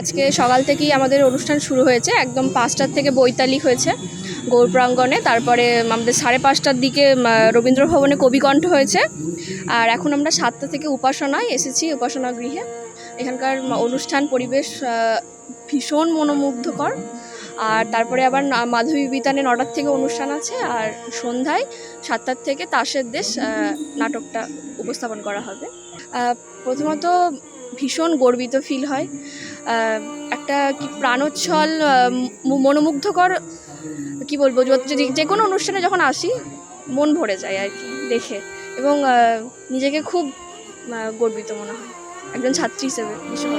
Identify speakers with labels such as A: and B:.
A: আজকে সকাল থেকেই আমাদের অনুষ্ঠান শুরু হয়েছে। একদম পাঁচটার থেকে বৈতালি হয়েছে গৌর প্রাঙ্গণে। তারপরে আমাদের সাড়ে পাঁচটার দিকে উম, রবীন্দ্র ভবনে কবিকণ্ঠ হয়েছে। আর এখন আমরা সাতটা থেকে উপাসনায় এসেছি উপাসনা গৃহে এখানকার অনুষ্ঠান পরিবেশ ভীষণ মনোমুগ্ধকর। আর তারপরে আবার মাধবী বিতানে নটার থেকে অনুষ্ঠান আছে। আর সন্ধ্যায় সাতটার থেকে তাসের দেশ নাটকটা উপস্থাপন করা হবে। প্রথমত ভীষণ গর্বিত ফিল হয়। একটা কি প্রাণোচ্ছল মনোমুগ্ধকর, কি বলব যদি যে কোনো অনুষ্ঠানে যখন আসি, মন ভরে যায় আর কি, দেখে। এবং নিজেকে খুব গর্বিত মনে হয়। একজন ছাত্রী হিসেবে ভীষণ